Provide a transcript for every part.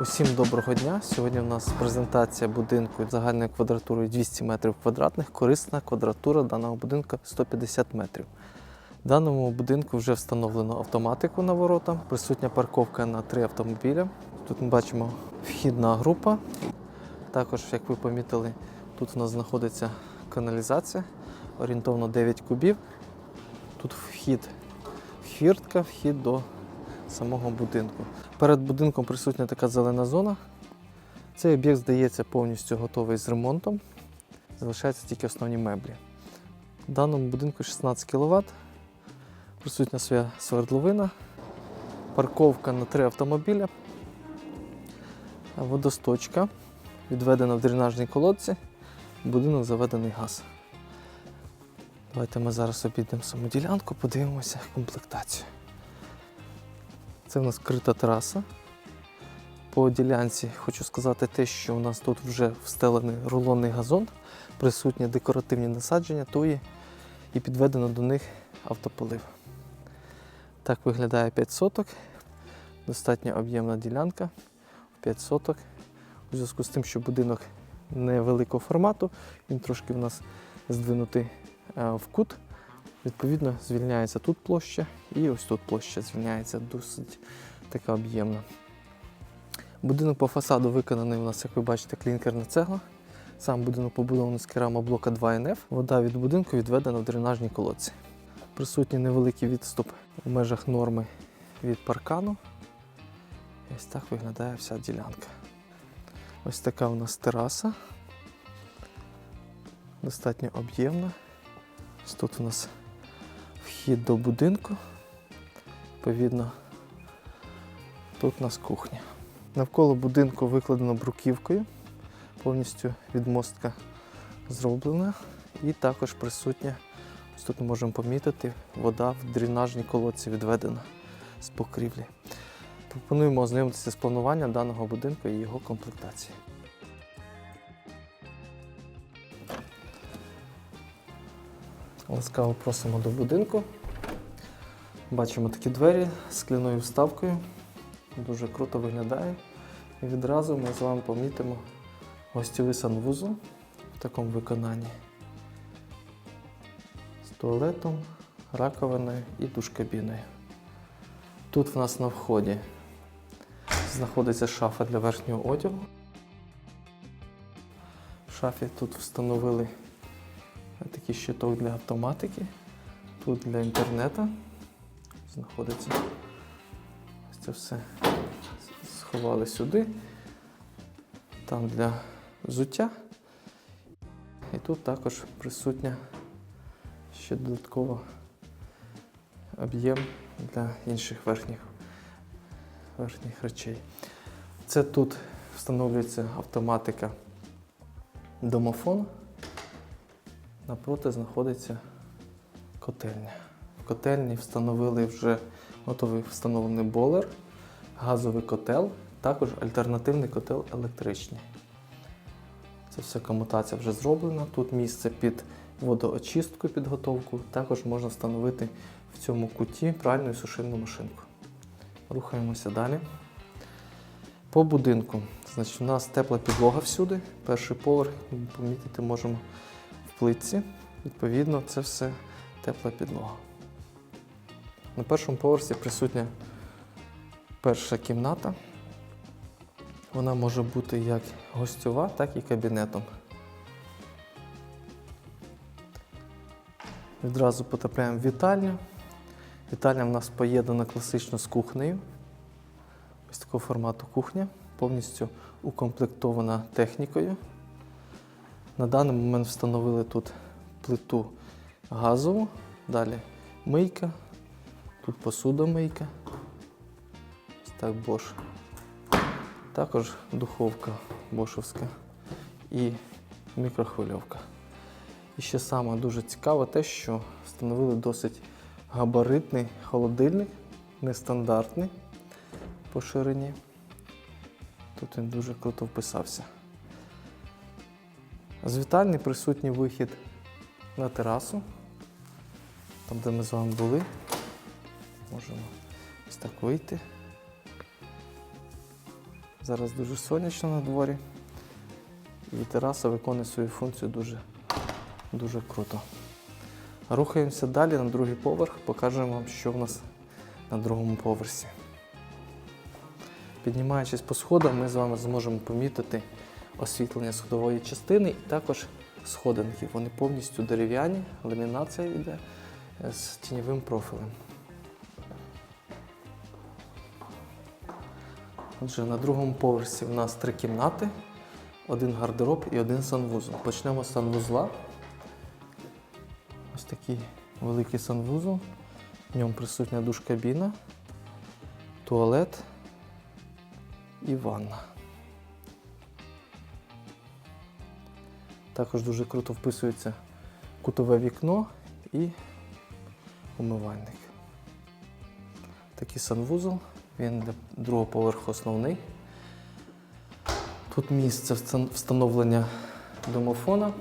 Усім доброго дня. Сьогодні у нас презентація будинку загальною квадратурою 200 метрів квадратних. Корисна квадратура даного будинку 150 метрів. В даному будинку вже встановлено автоматику на ворота, присутня парковка на три автомобіля. Тут ми бачимо вхідна група. Також, як ви помітили, тут у нас знаходиться каналізація, орієнтовно 9 кубів. Тут вхід хвіртка, вхід до самого будинку. Перед будинком присутня така зелена зона. Цей об'єкт здається повністю готовий з ремонтом. Залишаються тільки основні меблі. В даному будинку 16 кВт, присутня своя свердловина, парковка на три автомобіля, водосточка, відведена в дренажній колодці, будинок заведений газ. Давайте ми зараз обійдемо саму ділянку, подивимося комплектацію. Це в нас крита тераса. По ділянці хочу сказати те, що у нас тут вже встелений рулонний газон, присутні декоративні насадження, туї і підведено до них автополив. Так виглядає 5 соток. Достатньо об'ємна ділянка 5 соток. У зв'язку з тим, що будинок невеликого формату, він трошки у нас здвинутий е, в кут. Відповідно, звільняється тут площа і ось тут площа звільняється досить така об'ємна. Будинок по фасаду виконаний у нас, як ви бачите, клінкерна цегла. Сам будинок побудований з керамоблока 2НФ. Вода від будинку відведена в дренажній колодці. Присутній невеликий відступ в межах норми від паркану. Ось так виглядає вся ділянка. Ось така у нас тераса. Достатньо об'ємна. Ось Тут у нас вхід до будинку. Відповідно, тут у нас кухня. Навколо будинку викладено бруківкою, повністю відмостка зроблена. І також присутня, ось тут ми можемо помітити, вода в дренажній колодці відведена з покрівлі. Пропонуємо ознайомитися з плануванням даного будинку і його комплектації. Ласкаво просимо до будинку. Бачимо такі двері з скляною вставкою. Дуже круто виглядає. І відразу ми з вами помітимо гостєвий санвузол в такому виконанні. З туалетом, раковиною і душкабіною. Тут в нас на вході знаходиться шафа для верхнього одягу. В шафі тут встановили такий щиток для автоматики. Тут для інтернету знаходиться. Ось це все сховали сюди. Там для взуття. І тут також присутня ще додатково об'єм для інших верхніх, верхніх речей. Це тут встановлюється автоматика домофон. Напроти знаходиться котельня. В котельні встановили вже готовий встановлений болер, газовий котел, також альтернативний котел електричний. Це вся комутація вже зроблена. Тут місце під водоочистку, підготовку. Також можна встановити в цьому куті пральну і сушильну машинку. Рухаємося далі. По будинку. Значить, у нас тепла підлога всюди. Перший поверх, помітити можемо в плитці. Відповідно, це все тепла підлога. На першому поверсі присутня перша кімната. Вона може бути як гостьова, так і кабінетом. Відразу потрапляємо в вітальню. Вітальня в нас поєднана класично з кухнею. Ось такого формату кухня, повністю укомплектована технікою. На даний момент встановили тут плиту газову, далі мийка, тут посудомийка. Ось так Bosch. Також духовка бошовська і мікрохвильовка. І ще саме дуже цікаве те, що встановили досить габаритний холодильник, нестандартний по ширині. Тут він дуже круто вписався. З вітальні присутній вихід на терасу, там, де ми з вами були. Можемо ось так вийти. Зараз дуже сонячно на дворі. І тераса виконує свою функцію дуже, дуже круто. Рухаємося далі на другий поверх, покажемо вам, що в нас на другому поверсі. Піднімаючись по сходам, ми з вами зможемо помітити освітлення сходової частини і також сходинки. Вони повністю дерев'яні, ламінація йде е, з тіньовим профілем. Отже, на другому поверсі в нас три кімнати, один гардероб і один санвузол. Почнемо з санвузла. Ось такий великий санвузол. В ньому присутня душ-кабіна, туалет і ванна. Також дуже круто вписується кутове вікно і умивальник. Такий санвузол, він для другого поверху основний. Тут місце встановлення домофона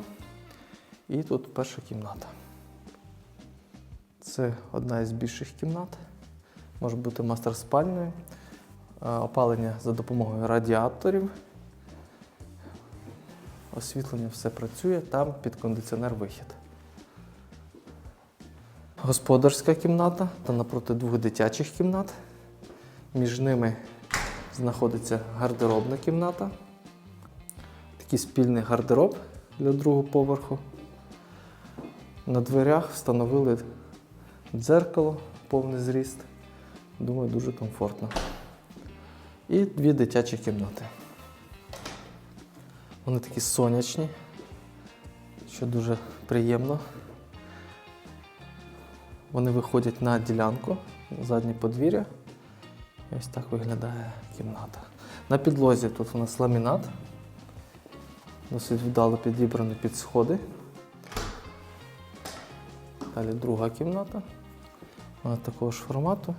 і тут перша кімната. Це одна із більших кімнат. Може бути мастер спальною, опалення за допомогою радіаторів. Освітлення все працює, там під кондиціонер вихід. Господарська кімната та напроти двох дитячих кімнат. Між ними знаходиться гардеробна кімната. Такий спільний гардероб для другого поверху. На дверях встановили дзеркало, повний зріст. Думаю, дуже комфортно. І дві дитячі кімнати. Вони такі сонячні, що дуже приємно. Вони виходять на ділянку, заднє подвір'я. І ось так виглядає кімната. На підлозі тут у нас ламінат. Досить вдало підібраний під сходи. Далі друга кімната. Вона такого ж формату.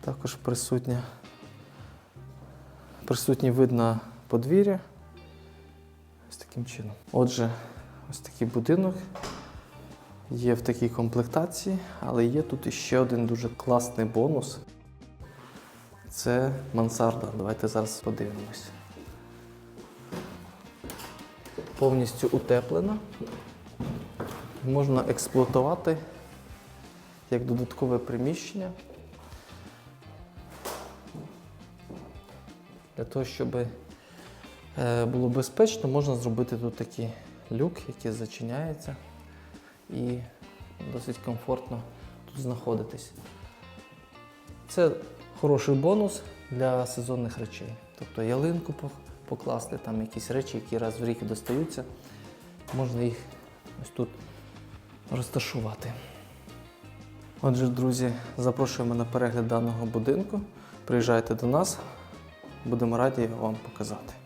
Також присутня, присутній вид на подвір'я. Таким чином. Отже, ось такий будинок є в такій комплектації, але є тут іще один дуже класний бонус. Це мансарда. Давайте зараз подивимось. Повністю утеплена. Можна експлуатувати як додаткове приміщення. Для того, щоб було безпечно, можна зробити тут такий люк, який зачиняється, і досить комфортно тут знаходитись. Це хороший бонус для сезонних речей. Тобто ялинку покласти, там якісь речі, які раз в рік достаються, можна їх ось тут розташувати. Отже, друзі, запрошуємо на перегляд даного будинку. Приїжджайте до нас, будемо раді вам показати.